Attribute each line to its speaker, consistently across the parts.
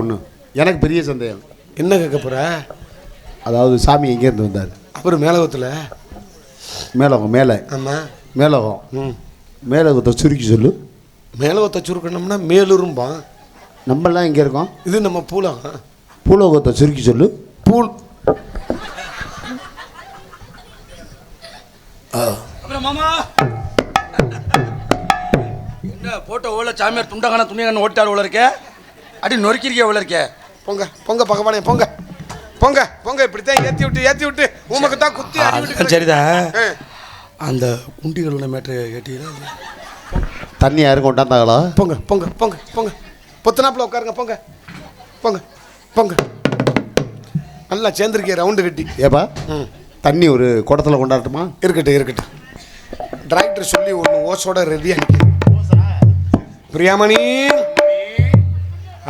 Speaker 1: ஒன்று எனக்கு பெரிய சந்தேகம்.
Speaker 2: என்ன கேட்க போற?
Speaker 1: அதாவது சாமி எங்கேருந்து வந்தார்?
Speaker 2: அவர் மேலகத்தில்?
Speaker 1: மேலோகம் மேலே.
Speaker 2: ஆமாம்
Speaker 1: மேலோகம்.
Speaker 2: ம்.
Speaker 1: மேலோகத்தை சுருக்கி சொல்லு.
Speaker 2: மேலகத்தை சுருக்கணும்னா மேலுரும்பான்
Speaker 1: நம்மெல்லாம் எங்கே இருக்கோம்?
Speaker 2: இது நம்ம பூலகம்
Speaker 1: பூலோகத்தை சுருக்கி சொல்லு.
Speaker 2: பூல்.
Speaker 3: அப்புறம் மாமா. என்ன போட்ட ஓல சாமியார் துண்டகான துணியான ஓட்டாள் உள்ள இருக்கே. அடி நொறுக்கிருக்கே உள்ள இருக்கே
Speaker 2: பொங்க பொங்க பகவானே பொங்க. பொங்க பொங்க இப்படித்தான் ஏற்றி விட்டு ஏற்றி விட்டு. உமக்கு தான் குத்தி.
Speaker 3: சரிதான்
Speaker 2: ஆ.
Speaker 3: அந்த குண்டிகள் உள்ள மேட்ரு கேட்டீங்களா
Speaker 1: தண்ணி யாரும் கொண்டாந்தாங்களா?
Speaker 2: பொங்க பொங்க பொங்க பொங்க. பொத்தனாப்புல உட்காருங்க பொங்க. பொங்க பொங்க. நல்லா சேர்ந்துருக்கே ரவுண்டு கட்டி
Speaker 1: ஏப்பா
Speaker 2: ம்.
Speaker 1: தண்ணி ஒரு குடத்தில் கொண்டாடட்டுமா?
Speaker 2: இருக்கட்டும் இருக்கட்டும். டிராக்டர் சொல்லி ஒன்று ஓசோட ரெடியாக பிரியாமணி.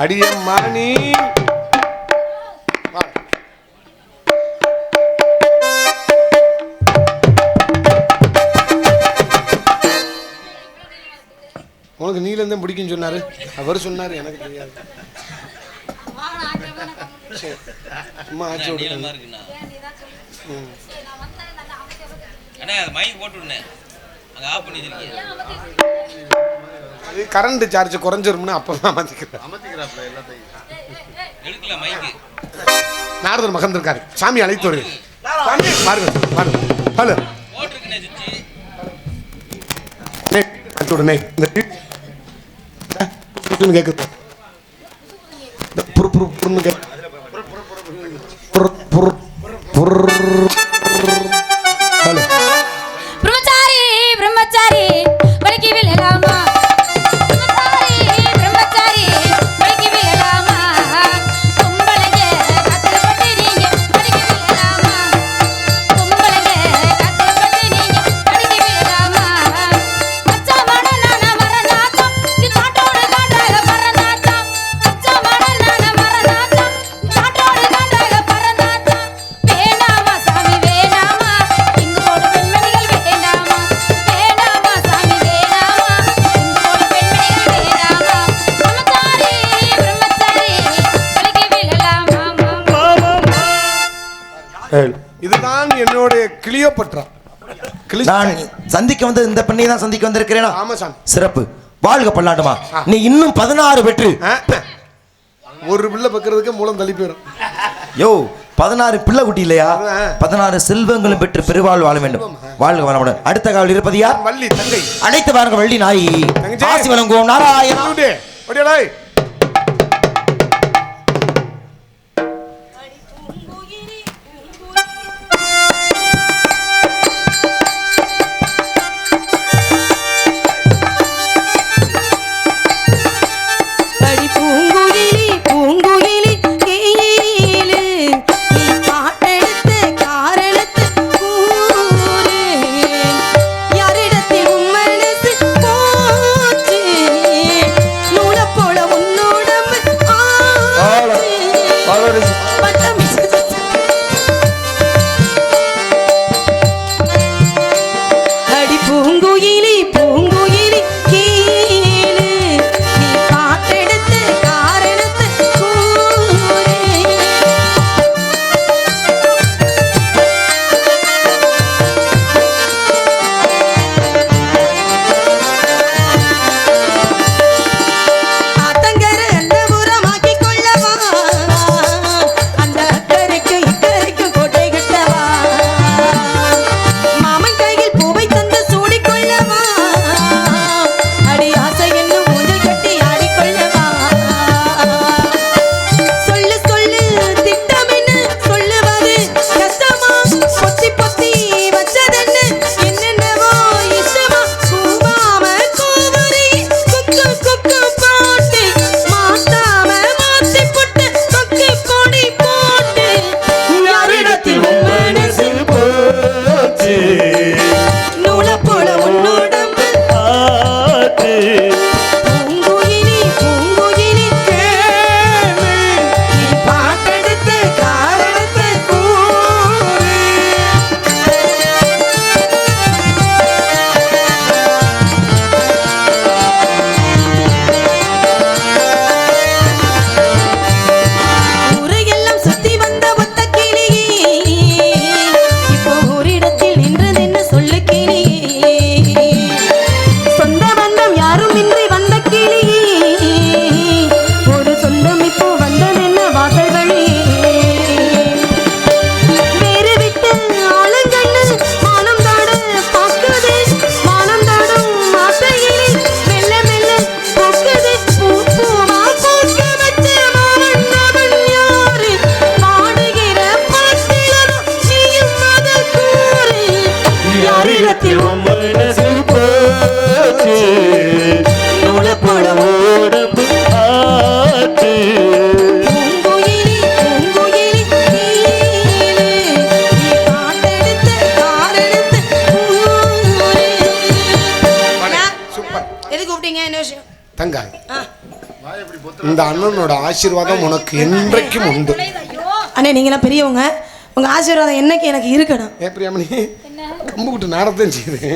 Speaker 2: அடியம்மாணி வா. உனக்கு நீலந்தான் பிடிக்கும்னு சொன்னாரு. அவர் சொன்னாரு எனக்கு தெரியாது. சரி. சும்மா ஆச்சு விடுங்க. ம்.
Speaker 4: அண்ணா அது மைக் போட்டு விடுண்ணே. அங்கே ஆஃப் பண்ணி வச்சிருக்கீங்க
Speaker 2: அது கரண்ட் சார்ஜ் குறைஞ்சிரும்னு அப்போ தான் மாற்றிக்கிறேன்
Speaker 4: எடுக்கல மைக்கு
Speaker 2: நாரதர் மகன் இருக்காரு. சாமி அழைத்து வருது சாமி பாருங்க பாருங்க. ஹலோ. இந்த புரு புரு புருன்னு கேட்கு கிளி
Speaker 5: நான் சந்திக்க வந்து இந்த பெண்ணை தான் சந்திக்க வந்திருக்கிறேனா?
Speaker 2: ஆமா சாமி.
Speaker 5: சிறப்பு. வாழ்க பல்லாண்டுமா. நீ இன்னும் பதினாறு பெற்று
Speaker 2: ஆ, ஒரு பிள்ளை பக்கிறதுக்கு மூலம் தள்ளி போயிடும்
Speaker 5: யோ பதினாறு பிள்ளை குட்டி இல்லையா. பதினாறு செல்வங்களும் பெற்று பெருவாழ் வாழ வேண்டும். வாழ்க வளமுடன். அடுத்த காவல் இருப்பது யார்?
Speaker 2: வள்ளி தங்கை.
Speaker 5: அழைத்து பாருங்க வள்ளி நாய். ஆசி வழங்குவோம். நாராயணா.
Speaker 2: விஷயம்
Speaker 5: தங்கா
Speaker 2: ஆ.
Speaker 5: இந்த அண்ணனோட ஆசீர்வாதம் உனக்கு என்றைக்கும் உண்டு.
Speaker 2: அண்ணே நீங்களாம் பெரியவங்க. உங்க ஆசீர்வாதம் என்னைக்கு எனக்கு இருக்கணும்.
Speaker 5: ஏ பிரியாமணி கம்பு குட்டு நாடத்தான் செய்யுது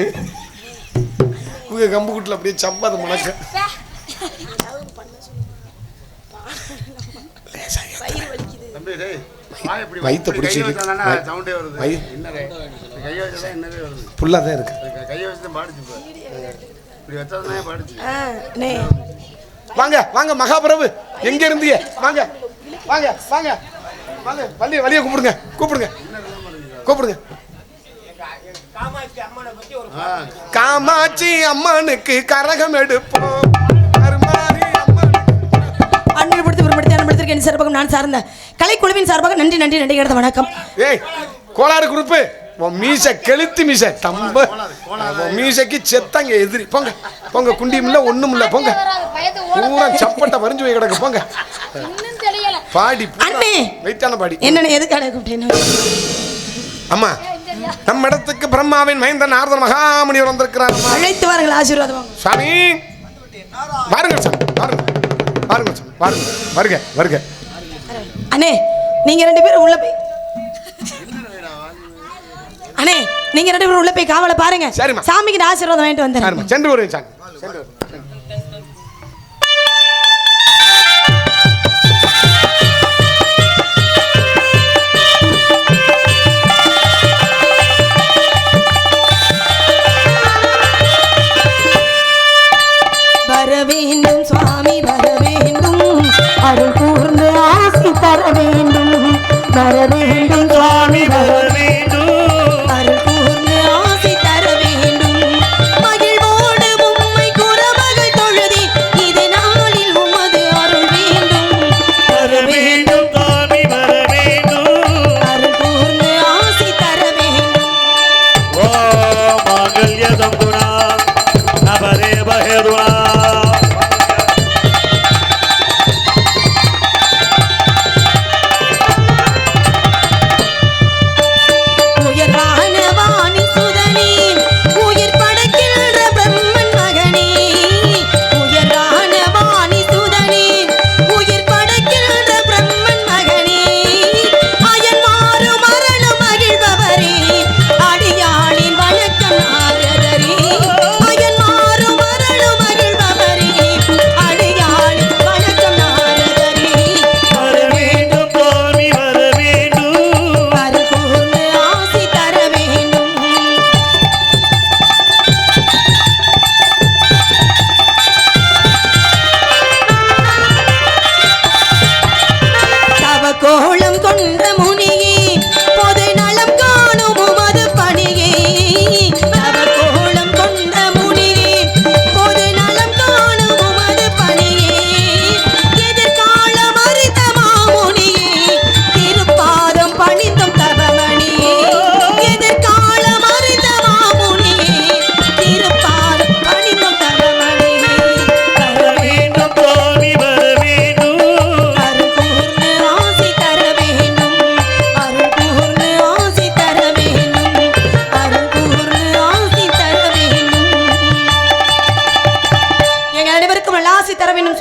Speaker 5: உங்க கம்பு குட்டில் அப்படியே சம்பாத முழக்க
Speaker 6: தம்பி டேய் வாய் இப்படி
Speaker 5: வயித்தை
Speaker 6: இப்படி
Speaker 5: பிடிச்சி
Speaker 6: கையை
Speaker 5: இழு.
Speaker 6: வச்சாதானே
Speaker 5: வயி-
Speaker 6: சவுண்டே வருது.
Speaker 5: வயி-
Speaker 6: என்னடே கையை வச்சா என்னதே வருது?
Speaker 5: ஃபுல்லாக தான் இருக்கு வாங்க வாங்க மகாபிரபு. எங்க இருந்தீங்க வாங்க வாங்க வாங்க. வாங்க வள்ளிய வழிய கூப்பிடுங்க கூப்பிடுங்க. கூப்பிடுங்க. காமாட்சி அம்மனுக்கு கரகம் எடுப்போம். கருமாரி அம்மனுக்கு.
Speaker 2: அண்ணன் படுத்து பெருமடுத்தி அன்படுத்திருக்க என் சார்பாக நான் சார்ந்த கலைக்குழுவின் சார்பாக நன்றி நன்றி நன்றி கிடந்த வணக்கம்.
Speaker 5: ஏய் கோளாறு குரூப்பு உன் மீச கெளுத்து மீச. தம்ப. உன் மீசைக்கு செத்தாங்க எதிரி. போங்க. போங்க குண்டியும் இல்ல ஒண்ணும் இல்ல போங்க பூரா சப்பட்டை வரிஞ்சு போய் கிடக்கு போங்க. பாடி
Speaker 2: அண்ணே.
Speaker 5: வெயிட்டான பாடி.
Speaker 2: என்னண்ணே எதுக்காக கூப்பிட்டேன்னு
Speaker 5: அம்மா நம்ம இடத்துக்கு பிரம்மாவின் மைந்தன் நாரதன் மகாமுனிவர் வந்திருக்கிறார்.
Speaker 2: அழைத்து வாருங்கள் ஆசீர்வாதம் வாங்க.
Speaker 5: சாமி. வாருங்க சாமி. வாருங்க வாருங்க சாமி. வாருங்க வருக வருக.
Speaker 2: அண்ணே நீங்க ரெண்டு பேரும் உள்ள போய் அண்ணே நீங்க ரெண்டு பேரும் உள்ள போய் காவலை பாருங்க. சாமிக்கு நான் ஆசீர்வாதம் வாங்கிட்டு வந்துடுறேன்.
Speaker 5: சென்று வருவேன் சாமி.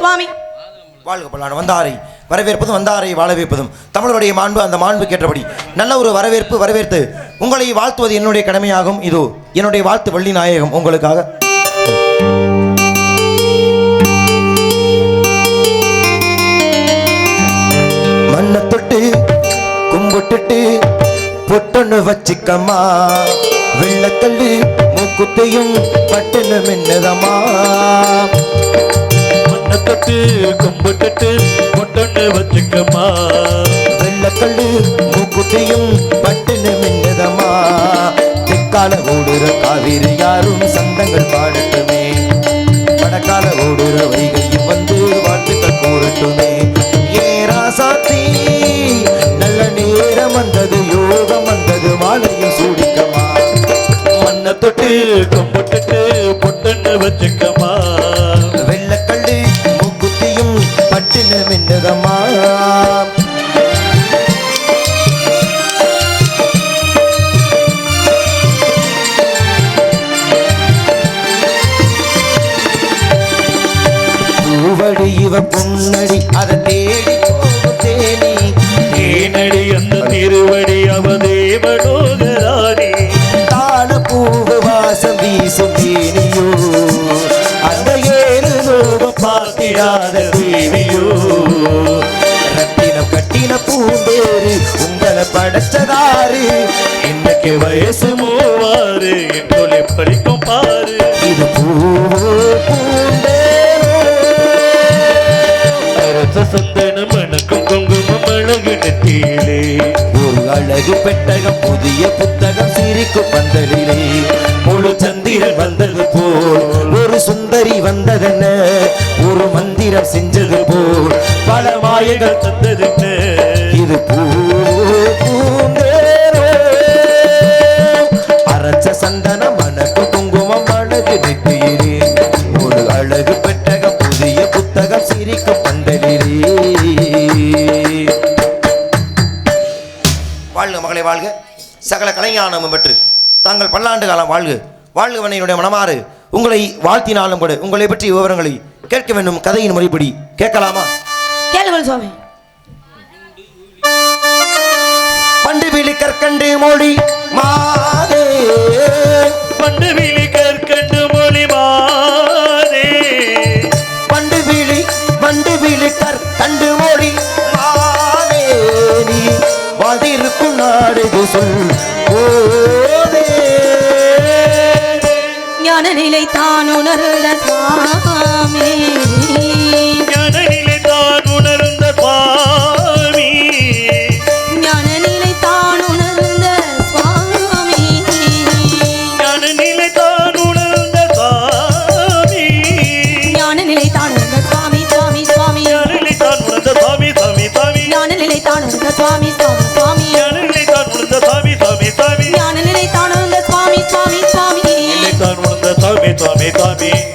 Speaker 2: சுவாமி.
Speaker 4: வாழ்க பல்லாண்டு. வந்தாரை வரவேற்பதும் வந்தாரை வாழ வைப்பதும் தமிழருடைய மாண்பு அந்த மாண்பு கேட்டபடி நல்ல ஒரு வரவேற்பு வரவேற்பு. உங்களை வாழ்த்துவது என்னுடைய கடமையாகும். இதோ என்னுடைய வாழ்த்து வள்ளி நாயகம் உங்களுக்காக. மண்ணை தொட்டு கும்பிட்டுட்டு பொட்டுன்னு வச்சுக்கம்மா. வெள்ளக்கல்லு மூக்குத்தையும் பட்டுன்னு மின்னதம்மா.
Speaker 7: தொட்டு கும்பிட்டுட்டு பொட்டொன்னு வச்சுக்கம்மா
Speaker 4: வெள்ளக்கல்லு மூக்குட்டியும் பட்டுன்னு மின்னதமா தெற்கால ஓடுற காவிரி யாரும் சந்தங்கள் பாடட்டுமே. வடக்கால ஓடுற வைகையும் வந்து வாழ்த்துக்கள் கூறட்டுமே. இவ பொன்னடி அதை தேடி தேனி.
Speaker 7: தேனடி அந்த திருவடி அவ தேவலோகராணி
Speaker 4: தாழ பூவு வாசம் வீசும் தேனியோ. அந்த ஏழு லோகம் பார்த்திடாத தேவியோ ரத்தினம் கட்டின பூந்தேரு உங்களை படைச்சதாரு
Speaker 7: இன்னைக்கு வயசு மூவாறு என்றொலி படிக்கும் பாரு.
Speaker 4: இது பூவோ
Speaker 7: அரச சந்தனம் மணக்கும் குங்குமம் அழகு நெத்தியிலே
Speaker 4: ஒரு அழகு பெட்டகம் புதிய புத்தகம் சிரிக்கும் பந்தலிலே. முழு சந்திரன் வந்தது போல் ஒரு சுந்தரி வந்ததென்ன? ஒரு மந்திரம் செஞ்சது போல் பல மாயங்கள்
Speaker 7: தந்ததென்ன?
Speaker 4: இது பூ கலைஞானமும் பெற்று தாங்கள் பல்லாண்டு காலம் வாழ்க. வாழ்கவனையுடைய மனமாறு. உங்களை வாழ்த்தினாலும் கூட உங்களை பற்றி விவரங்களை கேட்க வேண்டும் கதையின் முறைப்படி. கேட்கலாமா?
Speaker 5: கேளுங்கள் சுவாமி.
Speaker 4: பண்டு விழி கற்கண்டு மொழி மாதே.
Speaker 7: பண்டு விழி கற்கண்டு மொழி மாதே.
Speaker 4: பண்டு விழி பண்டு விழி கற்கண்டு இது சொல் போதே
Speaker 5: ஞான நிலை தான் உணர்ந்த சுவாமி.
Speaker 7: ஞானநிலை தான் உணர்ந்த சுவாமி.
Speaker 5: ஞான நிலை தான் உணர்ந்த சுவாமி.
Speaker 7: ஞானநிலை தான் உணர்ந்த சுவாமி.
Speaker 5: ஞான நிலை தான் உணர்ந்த சுவாமி சுவாமி சுவாமி.
Speaker 7: ஞானநிலை தான் உணர்ந்த சுவாமி சாமி சாமி
Speaker 5: ஞான நிலை தான் உணர்ந்த சுவாமி சுவாமி. சுவாமி நிலை